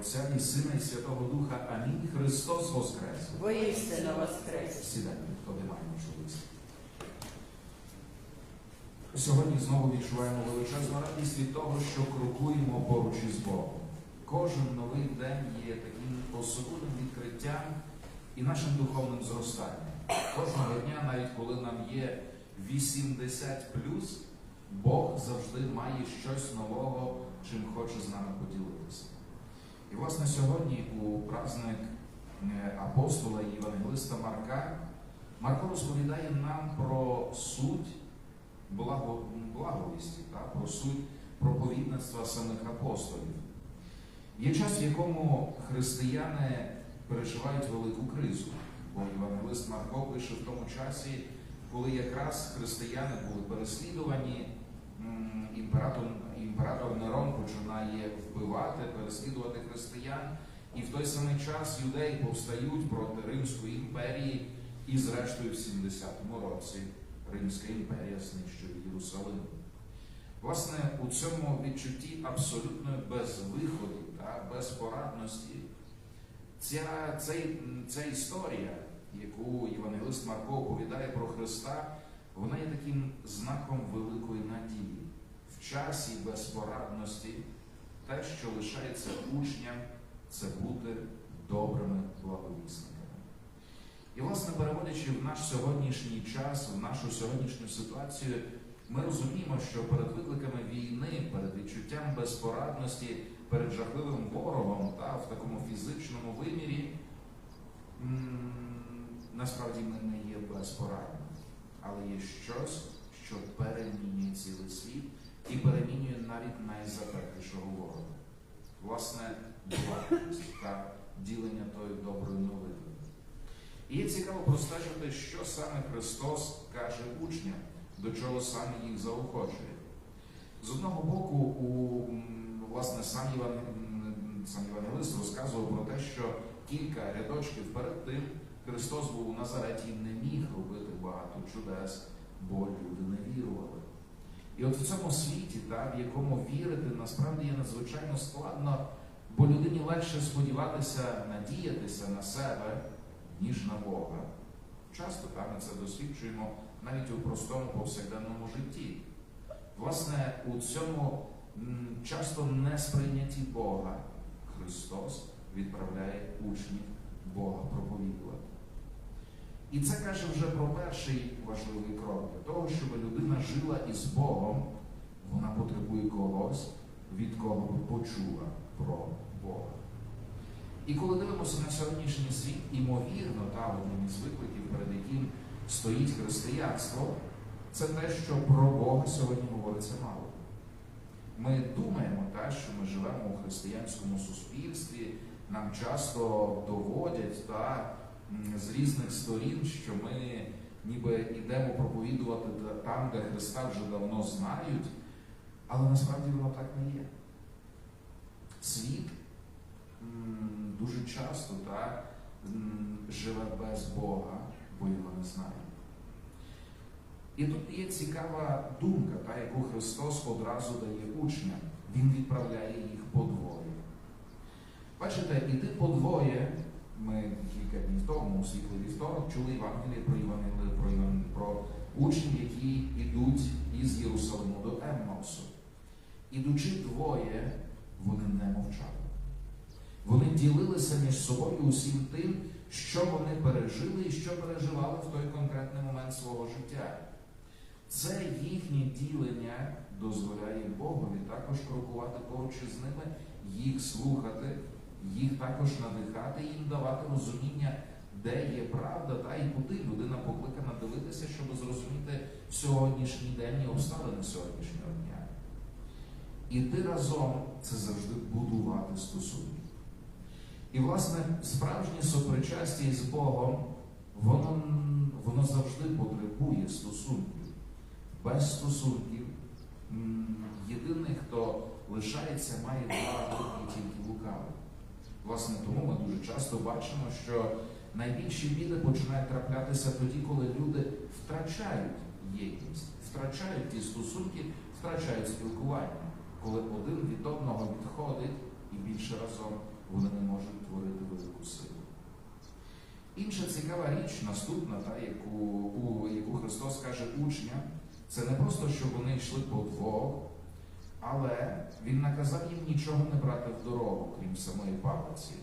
Отця і Сина і Святого Духа. Амінь. Христос Воскрес. Воістину воскрес. Сідайте, хто не має можливості. Сьогодні знову відчуваємо величезну радість від того, що крокуємо поруч із Богом. Кожен новий день є таким особливим відкриттям і нашим духовним зростанням. Кожного дня, навіть коли нам є 80 Бог завжди має щось нового, чим хоче з нами поділитися. І, власне, сьогодні у праздник е, апостола і Євангелиста Марка Марко розповідає нам про суть благо, благовісті, та, про суть проповідництва самих апостолів. Є час, в якому християни переживають велику кризу, бо Євангелист Марко пише в тому часі, коли якраз християни були переслідувані, м, імператор, Нерон починає вбивати, переслідувати християн, і в той самий час юдеї повстають проти Римської імперії, і зрештою в 70-му році Римська імперія знищує Єрусалим. Власне, у цьому відчутті абсолютної безвиходу та безпорадності ця, цей, ця історія, яку Євангелист Марко оповідає про Христа, вона є таким знаком великої надії. В часі безпорадності те, що лишається учням, це бути добрими благовісниками. І, власне, переводячи в наш сьогоднішній час, в нашу сьогоднішню ситуацію, ми розуміємо, що перед викликами війни, перед відчуттям безпорадності, перед жахливим ворогом та в такому фізичному вимірі, насправді ми не є безпорадними, але є щось, що перемінює цілий світ і перемінює навіть найзапеклішого ворога. Власне, благість та ділення тої доброї новини. І є цікаво простежити, що саме Христос каже учням, до чого саме їх заохочує. З одного боку, у, власне, сам, Іван, сам Євангелист розказував про те, що кілька рядочків перед тим Христос був у Назареті і не міг робити багато чудес, бо люди не вірували. І от в цьому світі, та, в якому вірити насправді є надзвичайно складно, бо людині легше сподіватися, надіятися на себе, ніж на Бога. Часто так, ми це досліджуємо навіть у простому повсякденному житті. Власне, у цьому часто несприйнятті Бога Христос відправляє учнів Бога проповідувати. І це каже вже про перший важливий крок. Для того, щоб людина жила із Богом, вона потребує когось, від кого би почула про Бога. І коли дивимося на сьогоднішній світ, імовірно, та одним із викликів, перед яким стоїть християнство, це те, що про Бога сьогодні говориться мало. Ми думаємо, та, що ми живемо у християнському суспільстві, нам часто доводять та, з різних сторін, що ми ніби йдемо проповідувати там, де Христа вже давно знають, але насправді воно так не є. Світ дуже часто та, живе без Бога, бо його не знає. І тут є цікава думка, та, яку Христос одразу дає учням. Він відправляє їх подвоє. Бачите, іти подвоє. Ми кілька днів тому у світлий вівторок чули Євангеліє про Євангеліє про, Єван- про учнів, які йдуть із Єрусалиму до Еммаусу. Ідучи двоє, вони не мовчали. Вони ділилися між собою усім тим, що вони пережили і що переживали в той конкретний момент свого життя. Це їхнє ділення дозволяє Богові також крокувати поруч із ними, їх слухати, їх також надихати, їм давати розуміння, де є правда, та і куди людина покликана дивитися, щоб зрозуміти сьогоднішній день і обставини сьогоднішнього дня. Іти разом це завжди будувати стосунки. І, власне, справжнє сопричастя із Богом, воно, воно завжди потребує стосунків. Без стосунків єдиний, хто лишається, має владу і тільки лукавий. Власне, тому ми дуже часто бачимо, що найбільші біди починають траплятися тоді, коли люди втрачають єдність, втрачають ті стосунки, втрачають спілкування, коли один від одного відходить і більше разом вони не можуть творити велику силу. Інша цікава річ, наступна, та, яку, у, яку Христос каже учням, це не просто, щоб вони йшли по двох, але Він наказав їм нічого не брати в дорогу, крім самої палиці.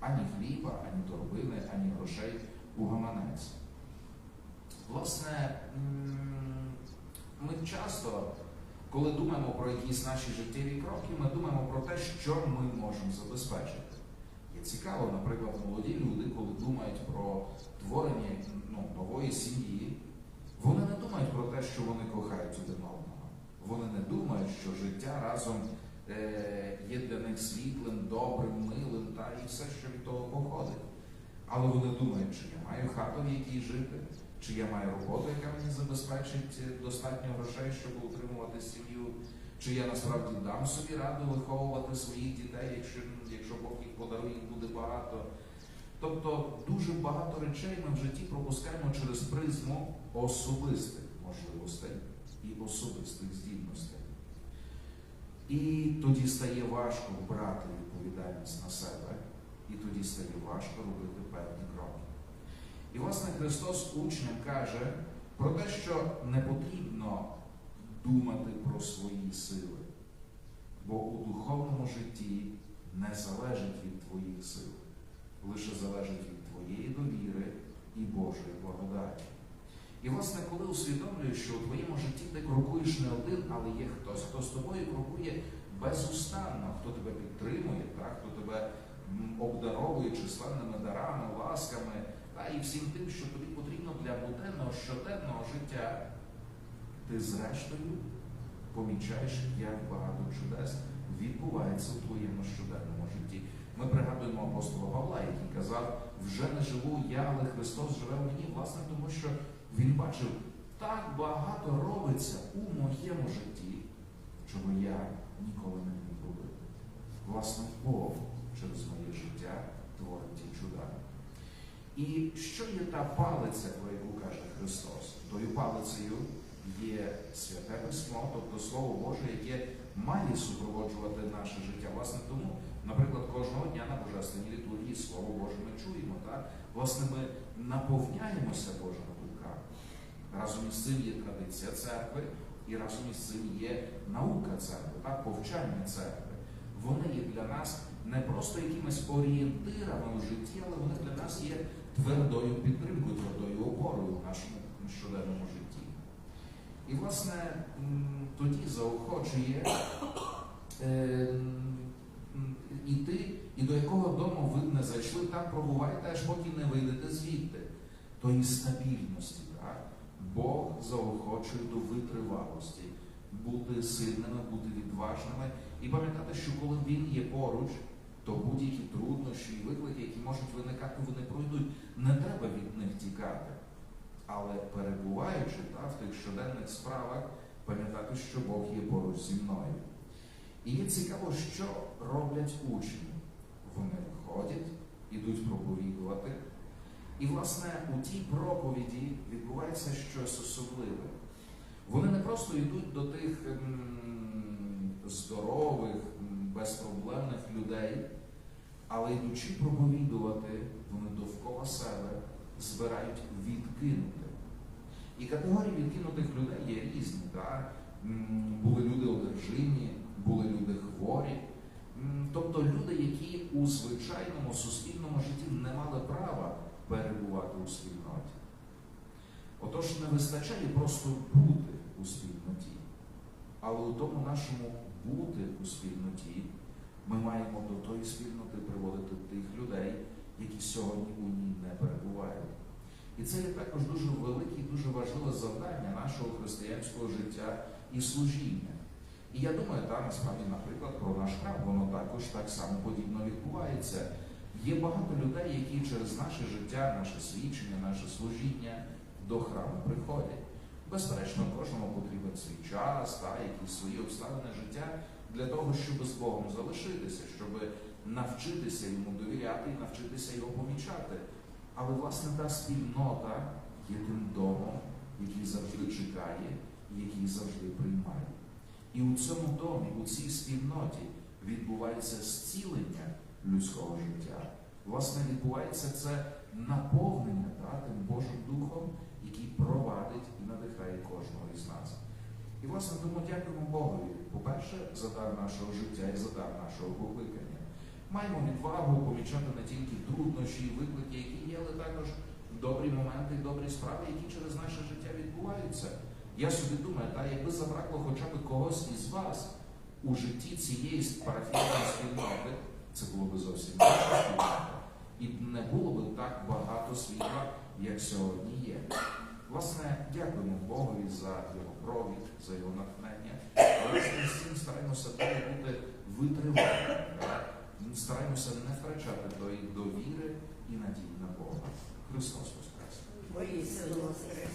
Ані хліба, ані торбини, ані грошей у гаманець. Власне, ми часто, коли думаємо про якісь наші життєві кроки, ми думаємо про те, що ми можемо забезпечити. Є цікаво, наприклад, молоді люди, коли думають про творення ну, нової сім'ї, вони не думають про те, що вони кохають один одного. Вони не думають, що життя разом е, є для них світлим, добрим, милим та і все, що від того походить. Але вони думають, чи я маю хату, в якій жити, чи я маю роботу, яка мені забезпечить е, достатньо грошей, щоб утримувати сім'ю, чи я насправді дам собі раду виховувати своїх дітей, якщо, якщо Бог їх подарує, їх буде багато. Тобто дуже багато речей ми в житті пропускаємо через призму особистих можливостей і особистих здібностей. І тоді стає важко брати відповідальність на себе, і тоді стає важко робити певні кроки. І, власне, Христос учням каже про те, що не потрібно думати про свої сили, бо у духовному житті не залежить від твоїх сил, лише залежить від твоєї довіри і Божої благодаті. І, власне, коли усвідомлюєш, що у твоєму житті ти крокуєш не один, але є хтось, хто з тобою крокує безустанно, хто тебе підтримує, так, хто тебе обдаровує численними дарами, ласками та, і всім тим, що тобі потрібно для буденного щоденного життя, ти зрештою помічаєш, як багато чудес відбувається у твоєму щоденному житті. Ми пригадуємо апостола Павла, який казав, вже не живу я, але Христос живе в мені, власне, тому що він бачив, так багато робиться у моєму житті, чого я ніколи не міг робити. Власне, Бог через моє життя творить ті чуда. І що є та палиця, про яку каже Христос? Тою палицею є святе письмо, тобто Слово Боже, яке має супроводжувати наше життя. Власне, тому, наприклад, кожного дня на Божественній літургії Слово Боже ми чуємо. Так? Власне, ми наповняємося думками. Разом із цим є традиція церкви, і разом із цим є наука церкви, так? повчання церкви. Вони є для нас не просто якимись орієнтирами у житті, але вони для нас є твердою підтримкою, твердою опорою в нашому щоденному житті. І, власне, тоді заохочує е, іти, і до якого дому ви не зайшли, там пробувайте, аж поки не вийдете звідти. Тої стабільності. Бог заохочує до витривалості, бути сильними, бути відважними і пам'ятати, що коли він є поруч, то будь-які труднощі і виклики, які можуть виникати, вони пройдуть. Не треба від них тікати. Але перебуваючи та, в тих щоденних справах, пам'ятати, що Бог є поруч зі мною. І цікаво, що роблять учні. Вони виходять, ідуть проповідувати. І, власне, у тій проповіді відбувається щось особливе. Вони не просто йдуть до тих здорових, безпроблемних людей, але йдучи проповідувати, вони довкола себе збирають відкинути. І категорії відкинутих людей є різні. Так? Були люди одержимі, були люди хворі. Тобто люди, які у звичайному суспільному житті не мали права перебувати у спільноті. Отож, не вистачає просто бути у спільноті, але у тому нашому бути у спільноті ми маємо до тої спільноти приводити тих людей, які сьогодні у ній не перебувають. І це є також дуже велике і дуже важливе завдання нашого християнського життя і служіння. І я думаю, так, насправді, наприклад, про наш храм, воно також так само подібно відбувається. Є багато людей, які через наше життя, наше свідчення, наше служіння до храму приходять. Безперечно, кожному потрібен свій час, та, якісь свої обставини життя для того, щоб з Богом залишитися, щоб навчитися йому довіряти і навчитися його помічати. Але, власне, та спільнота є тим домом, який завжди чекає, який завжди приймає. І у цьому домі, у цій спільноті відбувається зцілення людського життя. Власне, відбувається це наповнення та, тим Божим Духом, який провадить і надихає кожного із нас. І, власне, тому дякуємо Богові, по-перше, за дар нашого життя і за дар нашого покликання. Маємо відвагу помічати не тільки труднощі і виклики, які є, але також добрі моменти і добрі справи, які через наше життя відбуваються. Я собі думаю, та якби забракло хоча б когось із вас у житті цієї парафіальної спільноти, це було б зовсім спільнота. І не було б так багато світла, як сьогодні є. Власне, дякуємо Богові за його провід, за його натхнення. Але з цим стараємося бути витривалими. так? Стараємося не втрачати тої довіри і надії на Бога. Христос Воскрес! Воскрес.